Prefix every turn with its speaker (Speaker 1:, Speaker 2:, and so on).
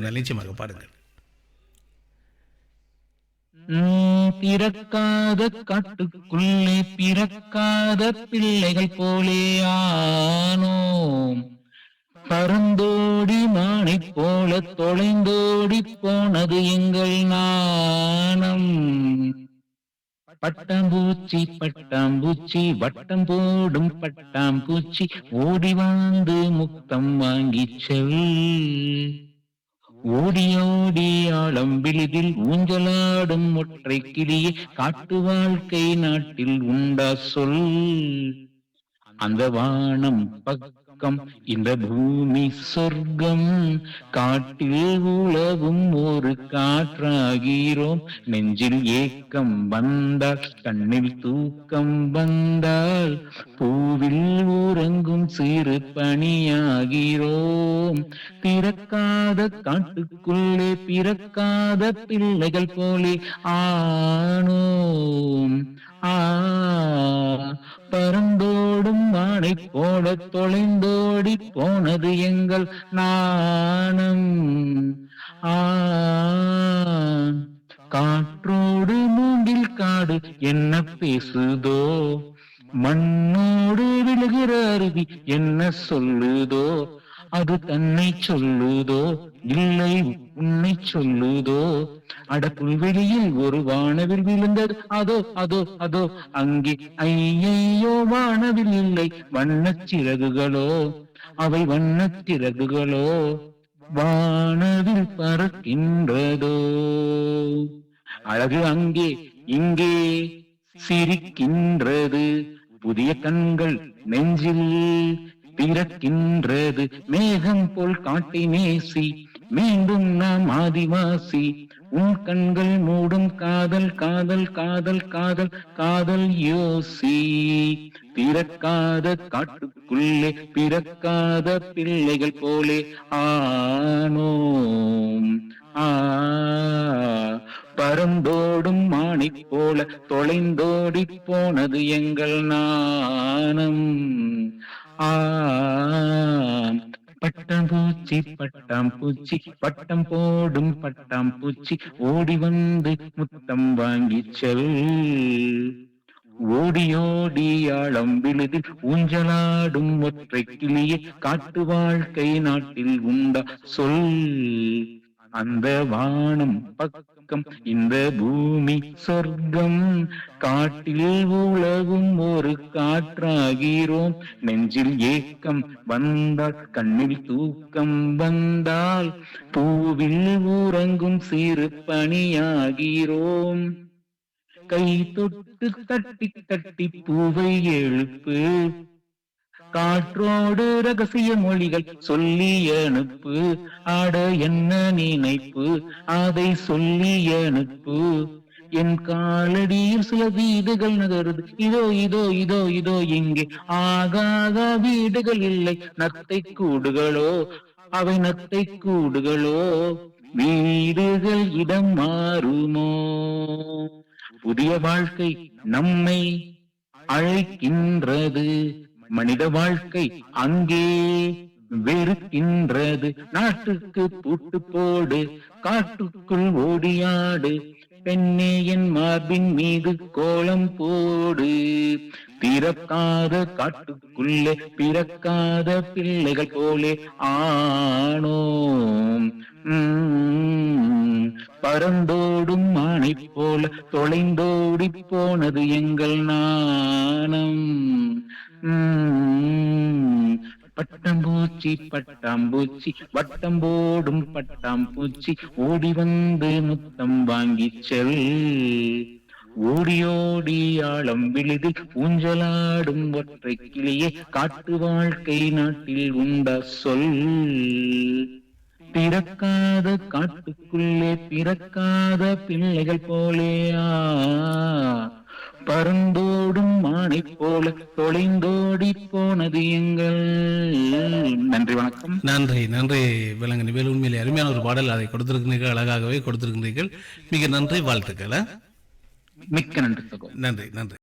Speaker 1: அந்த நிச்சயமாக பாடுங்கள்
Speaker 2: உம், பிறக்காத காட்டுக்குள்ளே பிறக்காத பிள்ளைகள் போலே ஆனோம். பறந்தோடி மானை போல தொலைந்தோடி போனது எங்கள் நாணம். பட்டாம்பூச்சி பட்டாம்பூச்சி வட்டம் போடும் பட்டாம்பூச்சி ஓடி வந்து முத்தம் வாங்கிச் செல். ஓடி ஓடி ஆழம் விழுதில் ஊஞ்சலாடும் ஒற்றை கிளியே காட்டு வாழ்க்கை நாட்டில் உண்டா சொல். அந்த வானம் பக்கம் இந்த பூமி சொர்க்கம். காட்டில் உழவும் ஒரு காற்றாகிறோம். நெஞ்சில் ஏக்கம் வந்தால் கண்ணில் தூக்கம் வந்தால் பூவில் உறங்கும் சிறு பணியாகிறோம். பிறக்காத காட்டுக்குள்ளே பிறக்காத பிள்ளைகள் போலே ஆனோம். ஆ பரந்தோ மானை போல தொலைந்தோடி போனது எங்கள் நாணம். ஆ காற்றோடு மூங்கில் காடு என்ன பேசுதோ? மண்ணோடு விழுகிற அருவி என்ன சொல்லுதோ? அது தன்னை சொல்லுதோ? இல்லை உன்னை சொல்லுதோ? அட புல்வெளியில் ஒரு வானவில் விழுந்தது. அதோ அதோ அதோ அங்கே ஐயையோ வானவில் இல்லை. வண்ணச் சிறகுகளோ? அவை வண்ணச் சிறகுகளோ? வானவில் பறக்கின்றதோ? அழகு அங்கே இங்கே சிரிக்கின்றது. புதிய கண்கள் நெஞ்சில் பிறக்கின்றது. மேகம் போல் காட்டை நேசி மீண்டும் நாம் ஆதிவாசி. உன் கண்கள் மூடும் காதல் காதல் காதல் காதல் காதல் யோசி. பிறக்காத காட்டுக்குள்ளே பிறக்காத பிள்ளைகள் போலே ஆனோம். ஆ பறந்தோடும் மானை போல தொலைந்தோடி போனது எங்கள் நாணம். பட்டம் பூச்சி பட்டாம்பூச்சி பட்டாம்பூச்சி பட்டம் போடும் பட்டாம்பூச்சி ஓடி வந்து முத்தம் வாங்கி செல். ஓடியோடி ஓடி ஆழம் விழுதில் ஊஞ்சலாடும் ஒற்றை கிளியே. காட்டு வாழ்க்கை நாட்டில் உண்டா சொல். அந்த வானம் பக்கம் இந்த பூமி சொர்க்கம். காட்டில் உலகும் ஒரு காற்றாகிறோம். நெஞ்சில் ஏக்கம் வந்தால் கண்ணில் தூக்கம் வந்தால் பூவில் உறங்கும் சிறு பணியாகிறோம். கை தொட்டு தட்டி தட்டி பூவை எழுப்பு. காற்றோடு ரகசிய மொழிகள் சொல்லி அனுப்பு. ஆட என்ன நினைப்பு? அதை சொல்லி அனுப்பு. என் காலடியில் சில வீடுகள் நகருது. இதோ இதோ இதோ இதோ இங்கே ஆகாத வீடுகள் இல்லை. நத்தை கூடுகளோ? அவை நத்தை கூடுகளோ? வீடுகள் இடம் மாறுமோ? புதிய வாழ்க்கை நம்மை அழைக்கின்றது. மனித வாழ்க்கை அங்கே வெறுக்கின்றது. நாட்டுக்கு பூட்டு போடு காட்டுக்குள் ஓடியாடு பெண்ணே என் மார்பின் மீது கோலம் போடு. பிறக்காத காட்டுக்குள்ளே பிறக்காத பிள்ளைகள் போலே ஆனோம். உம், பறந்தோடும் மானை போல தொலைந்தோடி போனது எங்கள் நாணம். உம், பட்டம்பூச்சி பட்டாம்பூச்சி வட்டம் போடும் பட்டாம்பூச்சி ஓடி வந்து முத்தம் வாங்கி செல். ஓடி ஓடி ஆழம் விழுது ஊஞ்சலாடும் ஒற்றை கிளியே காட்டு வாழ்க்கை நாட்டில் உண்ட சொல். பிறக்காத காட்டுக்குள்ளே பிறக்காத பிள்ளைகள் போலேயா? பறந்தோடும் மானை போல தொலைந்தோடி போனது எங்கள். நன்றி வணக்கம்.
Speaker 1: நன்றி நன்றி விலங்கு வேலு உண்மையிலே அருமையான ஒரு பாடல் அதை கொடுத்திருக்கிறீர்கள் அழகாகவே கொடுத்திருக்கிறீர்கள். மிக நன்றி வாழ்த்துக்கள்?
Speaker 2: மிக்க நன்றி
Speaker 1: நன்றி நன்றி.